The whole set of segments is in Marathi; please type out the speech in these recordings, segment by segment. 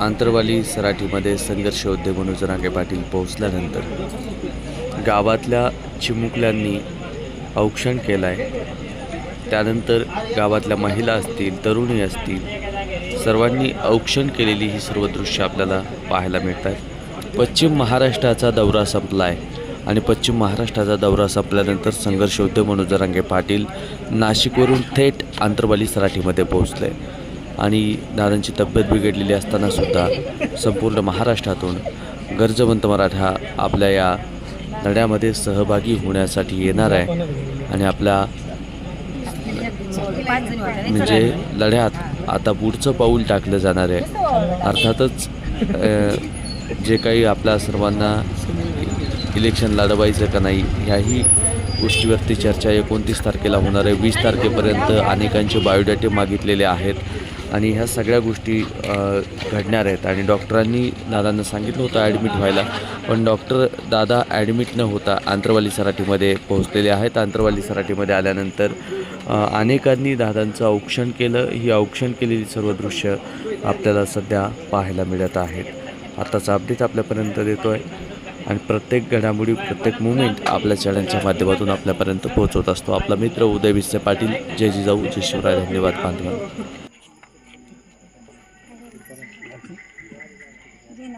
आंतरवाली सराठीमध्ये संघर्ष योद्धे मनोज जरांगे पाटील पोहोचल्यानंतर गावातल्या चिमुकल्यांनी औक्षण केलं आहे त्यानंतर गावातल्या महिला असतील तरुणी असतील सर्वांनी औक्षण केलेली ही सर्व दृश्य आपल्याला पाहायला मिळत आहेत पश्चिम महाराष्ट्राचा दौरा संपला आहे आणि पश्चिम महाराष्ट्राचा दौरा संपल्यानंतर संघर्ष योद्धे मनोज रांगे पाटील नाशिकवरून थेट आंतरवाली सराठीमध्ये पोहोचले. आणि दादांची तब्येत बिघडलेली असतानासुद्धा संपूर्ण महाराष्ट्रातून गरजवंत मराठा आपल्या या लढ्यामध्ये सहभागी होण्यासाठी येणार आहे. आणि आपल्या म्हणजे लढ्यात आता पुढचं पाऊल टाकलं जाणार आहे. अर्थातच जे काही आपल्या सर्वांना इलेक्शन लढवायचं का नाही ह्याही गोष्टीवरती चर्चा एकोणतीस तारखेला होणार आहे. वीस तारखेपर्यंत अनेकांचे बायोडेटे मागितलेले आहेत. आणि ह्या सगळ्या गोष्टी घडणार आहेत. आणि डॉक्टरांनी दादांना सांगितलं होतं ॲडमिट व्हायला पण डॉक्टर दादा ॲडमिट न होता आंतरवाली सराठीमध्ये पोहोचलेले आहेत. आंतरवाली सराठीमध्ये आल्यानंतर अनेकांनी दादांचं औक्षण केलं. ही औक्षण केलेली सर्व दृश्य आपल्याला सध्या पाहायला मिळत आहेत. आत्ताचा अपडेट आपल्यापर्यंत देतो आहे आणि प्रत्येक घडामोडी प्रत्येक मुवमेंट आपल्या चॅनलच्या माध्यमातून आपल्यापर्यंत पोहोचवत असतो. आपला मित्र उदय विसे पाटील. जय जिजाऊ. जय शिवराय. धन्यवाद बांधवांनो.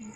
응.